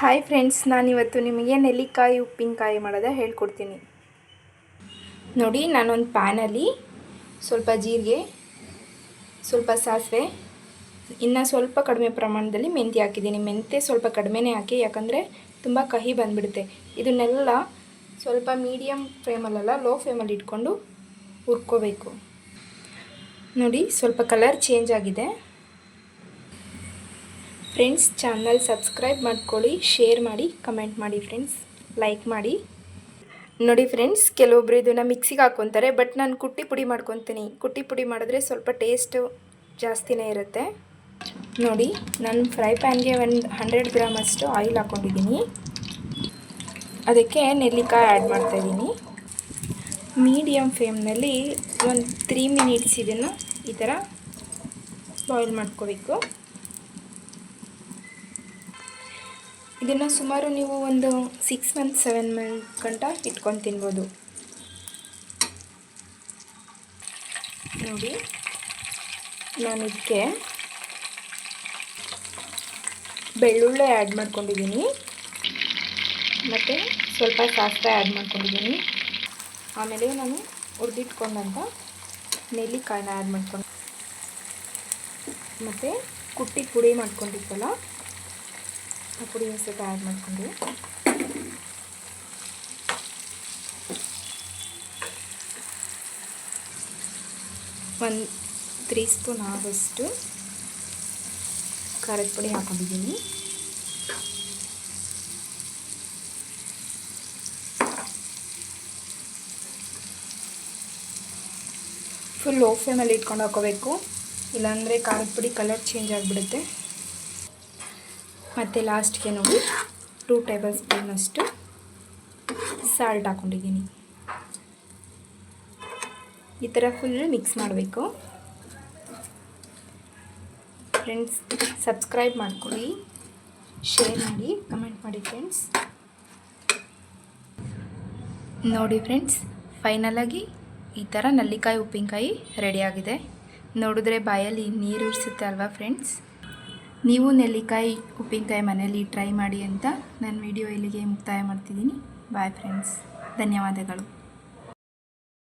Hi friends ನಾನಿವತ್ತು ನಿಮಗೆ ನೆಲ್ಲಿಕಾಯಿ ಉಪ್ಪಿನಕಾಯಿ ಮಾಡೋದ ಹೇಳ್ಕೊಡ್ತೀನಿ. ನೋಡಿ, ನಾನೊಂದು ಪ್ಯಾನಲ್ಲಿ ಸ್ವಲ್ಪ ಜೀರಿಗೆ, ಸ್ವಲ್ಪ ಸಾಸಿವೆ, ಇನ್ನು ಸ್ವಲ್ಪ ಕಡಿಮೆ ಪ್ರಮಾಣದಲ್ಲಿ ಮೆಂತ್ಯ ಹಾಕಿದ್ದೀನಿ. ಮೆಂತ್ಯ ಸ್ವಲ್ಪ ಕಡಿಮೆನೇ ಹಾಕಿ, ಯಾಕಂದರೆ ತುಂಬ ಕಹಿ ಬಂದುಬಿಡುತ್ತೆ. ಇದನ್ನೆಲ್ಲ ಸ್ವಲ್ಪ ಮೀಡಿಯಮ್ ಫ್ಲೇಮಲ್ಲೆಲ್ಲ ಲೋ ಫ್ಲೇಮಲ್ಲಿ ಇಟ್ಕೊಂಡು ಹುರ್ಕೋಬೇಕು. ನೋಡಿ, ಸ್ವಲ್ಪ ಕಲರ್ ಚೇಂಜ್ ಆಗಿದೆ. ಫ್ರೆಂಡ್ಸ್, ಚಾನಲ್ ಸಬ್ಸ್ಕ್ರೈಬ್ ಮಾಡ್ಕೊಳ್ಳಿ, ಶೇರ್ ಮಾಡಿ, ಕಮೆಂಟ್ ಮಾಡಿ ಫ್ರೆಂಡ್ಸ್, ಲೈಕ್ ಮಾಡಿ. ನೋಡಿ ಫ್ರೆಂಡ್ಸ್, ಕೆಲವೊಬ್ರು ಇದನ್ನು ಮಿಕ್ಸಿಗೆ ಹಾಕ್ಕೊತಾರೆ ಬಟ್ ನಾನು ಕುಟ್ಟಿ ಪುಡಿ ಮಾಡ್ಕೊತೀನಿ. ಕುಟ್ಟಿ ಪುಡಿ ಮಾಡಿದ್ರೆ ಸ್ವಲ್ಪ ಟೇಸ್ಟು ಜಾಸ್ತಿನೇ ಇರುತ್ತೆ. ನೋಡಿ, ನಾನು ಫ್ರೈ ಪ್ಯಾನ್ಗೆ ಒಂದು ಹಂಡ್ರೆಡ್ ಗ್ರಾಮ್ ಅಷ್ಟು ಆಯಿಲ್ ಹಾಕ್ಕೊಂಡಿದ್ದೀನಿ ಅದಕ್ಕೆ ನೆಲ್ಲಿಕಾಯಿ ಆ್ಯಡ್ ಮಾಡ್ತಾಯಿದ್ದೀನಿ ಮೀಡಿಯಮ್ ಫ್ಲೇಮ್ನಲ್ಲಿ ಒಂದು ತ್ರೀ ಮಿನಿಟ್ಸ್ ಇದನ್ನು ಈ ಥರ ಬಾಯ್ಲ್ ಮಾಡ್ಕೋಬೇಕು. ಇದನ್ನು ಸುಮಾರು ನೀವು ಒಂದು ಸಿಕ್ಸ್ ಮಂತ್ ಸೆವೆನ್ ಮಂತ್ ಗಂಟ ಇಟ್ಕೊಂಡು ತಿನ್ಬೋದು. ನೋಡಿ, ನಾನು ಇದಕ್ಕೆ ಬೆಳ್ಳುಳ್ಳಿ ಆ್ಯಡ್ ಮಾಡ್ಕೊಂಡಿದ್ದೀನಿ ಮತ್ತು ಸ್ವಲ್ಪ ಸಾಸಿವೆ ಆ್ಯಡ್ ಮಾಡ್ಕೊಂಡಿದ್ದೀನಿ ಆಮೇಲೆ ನಾನು ಹುರಿದಿಟ್ಕೊಂಡಂಥ ನೆಲ್ಲಿಕಾಯನ್ನ ಆ್ಯಡ್ ಮಾಡ್ಕೊಂಡು ಮತ್ತು ಕುಟ್ಟಿ ಪುಡಿ ಮಾಡ್ಕೊಂಡಿತ್ತಲ್ಲ ಪುಡಿ ಸ್ವಲ್ಪ ಆ್ಯಡ್ ಮಾಡ್ಕೊಂಡು. ಒಂದು ತ್ರೀ ಸ್ಪೂನ್ ಆಗೋಷ್ಟು ಖಾರದ ಪುಡಿ ಹಾಕೊಂಡಿದ್ದೀನಿ. ಫುಲ್ ಲೋ ಫ್ಲೇಮಲ್ಲಿ ಇಟ್ಕೊಂಡು ಹಾಕೋಬೇಕು. ಇಲ್ಲಾಂದರೆ ಖಾರದ ಪುಡಿ ಕಲರ್ ಚೇಂಜ್ ಆಗಿಬಿಡುತ್ತೆ. ಮತ್ತು ಲಾಸ್ಟ್ಗೆ ನೋಡಿ ಟೂ ಟೇಬಲ್ ಸ್ಪೂನಷ್ಟು ಸಾಲ್ಟ್ ಹಾಕ್ಕೊಂಡಿದ್ದೀನಿ ಈ ಥರ ಫುಲ್ ಮಿಕ್ಸ್ ಮಾಡಬೇಕು. ಫ್ರೆಂಡ್ಸ್ ಸಬ್ಸ್ಕ್ರೈಬ್ ಮಾಡ್ಕೊಳ್ಳಿ ಶೇರ್ ಮಾಡಿ ಕಮೆಂಟ್ ಮಾಡಿ ಫ್ರೆಂಡ್ಸ್ ನೋಡಿ ಫ್ರೆಂಡ್ಸ್ ಫೈನಲಾಗಿ ಈ ಥರ ನಲ್ಲಿಕಾಯಿ, ಉಪ್ಪಿನಕಾಯಿ ರೆಡಿಯಾಗಿದೆ ನೋಡಿದ್ರೆ ಬಾಯಲ್ಲಿ ನೀರು ಇರಿಸುತ್ತೆ ಅಲ್ವಾ ಫ್ರೆಂಡ್ಸ್ ನೀವು ನೆಲ್ಲಿಕಾಯಿ ಉಪ್ಪಿನಕಾಯಿ ಮನೆಯಲ್ಲಿ ಟ್ರೈ ಮಾಡಿ ಅಂತ ನನ್ನ ವಿಡಿಯೋ ಇಲ್ಲಿಗೆ ಮುಕ್ತಾಯ ಮಾಡ್ತಿದ್ದೀನಿ. ಬಾಯ್ ಫ್ರೆಂಡ್ಸ್ ಧನ್ಯವಾದಗಳು.